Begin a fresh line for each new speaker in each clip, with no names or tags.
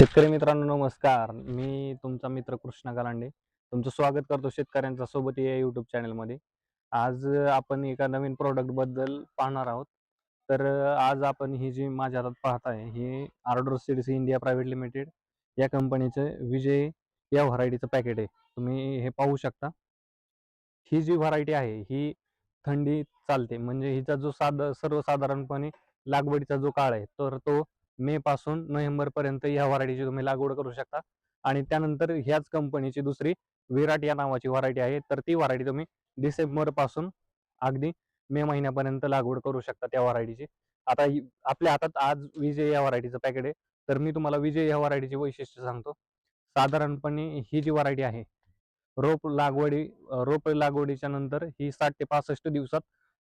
शेतकरी मित्रांनो नमस्कार. मी तुमचा मित्र कृष्णा गलांडे. तुमचं स्वागत करतो शेतकऱ्यांचा सोबत या युट्यूब चॅनलमध्ये आज आपण एका नवीन प्रॉडक्टबद्दल पाहणार आहोत. तर आज आपण ही जी माझ्या हातात पाहत आहे ही order seeds India private limited या कंपनीचं विजय या व्हरायटीचं पॅकेट आहे. तुम्ही हे पाहू शकता. ही जी व्हरायटी आहे ही थंडी चालते. म्हणजे हिचा जो साध सर्वसाधारणपणे लागवडीचा जो काळ आहे तर तो मे पासून नोव्हेंबर पर्यंत ह्या व्हरायटीची तुम्ही लागवड करू शकता. आणि त्यानंतर ह्याच कंपनीची दुसरी विराट या नावाची व्हरायटी आहे. तर ती व्हरायटी तुम्ही डिसेंबरपासून अगदी मे महिन्यापर्यंत लागवड करू शकता त्या व्हरायटीची. आता आपल्या हातात आज विजय या व्हरायटीचं पॅकेट आहे. तर मी तुम्हाला विजय या व्हरायटीची वैशिष्ट्य सांगतो. साधारणपणे ही जी व्हरायटी आहे रोप लागवडी रोप लागवडीच्या नंतर ही साठ ते पासष्ट दिवसात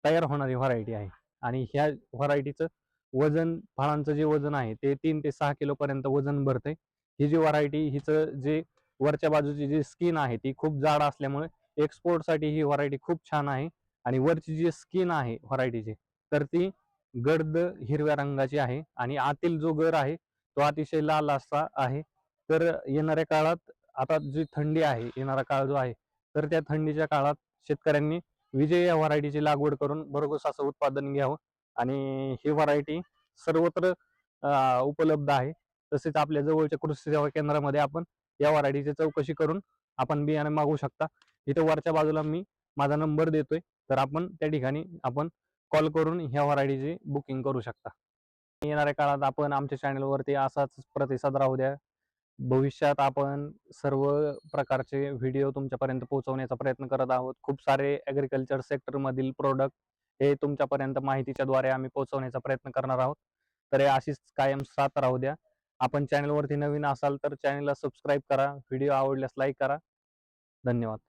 तयार होणारी व्हरायटी आहे. आणि ह्या व्हरायटीचं वजन फळांचं जे वजन आहे ते तीन ते सहा किलो पर्यंत वजन भरते ही जी व्हरायटी हिचं जे वरच्या बाजूची जी स्किन आहे ती खूप जाड असल्यामुळे एक्सपोर्टसाठी ही व्हरायटी खूप छान आहे. आणि वरची जी स्किन आहे व्हरायटीची तर ती गर्द हिरव्या रंगाची आहे. आणि आतील जो गर आहे तो अतिशय लाल असा आहे. तर येणाऱ्या काळात आता जी थंडी आहे येणारा काळ जो आहे तर त्या थंडीच्या काळात शेतकऱ्यांनी विजय या व्हरायटीची लागवड करून भरघोस असं उत्पादन घ्यावं. आणि ही व्हरायटी सर्वत्र उपलब्ध आहे. तसेच आपल्या जवळच्या कृषी सेवा केंद्रामध्ये आपण या व्हरायटीची चौकशी करून आपण बियाणे मागवू शकता. इथं वरच्या बाजूला मी माझा नंबर देतोय. तर आपण त्या ठिकाणी आपण कॉल करून ह्या व्हरायटीची बुकिंग करू शकता. येणाऱ्या काळात आपण आमच्या चॅनलवरती असाच प्रतिसाद राहू द्या. भविष्यात आपण सर्व प्रकारचे व्हिडिओ तुमच्यापर्यंत पोहोचवण्याचा प्रयत्न करत आहोत. खूप सारे ॲग्रिकल्चर सेक्टरमधील प्रोडक्ट हे तुमच्यापर्यंत माहितीच्या द्वारे आम्ही पोहोचवण्याचा प्रयत्न करणार आहोत. तर हे अशीच कायम साथ राहू द्या. आपण चॅनलवरती नवीन असाल तर चॅनलला सबस्क्राईब करा. व्हिडिओ आवडल्यास लाईक करा. धन्यवाद.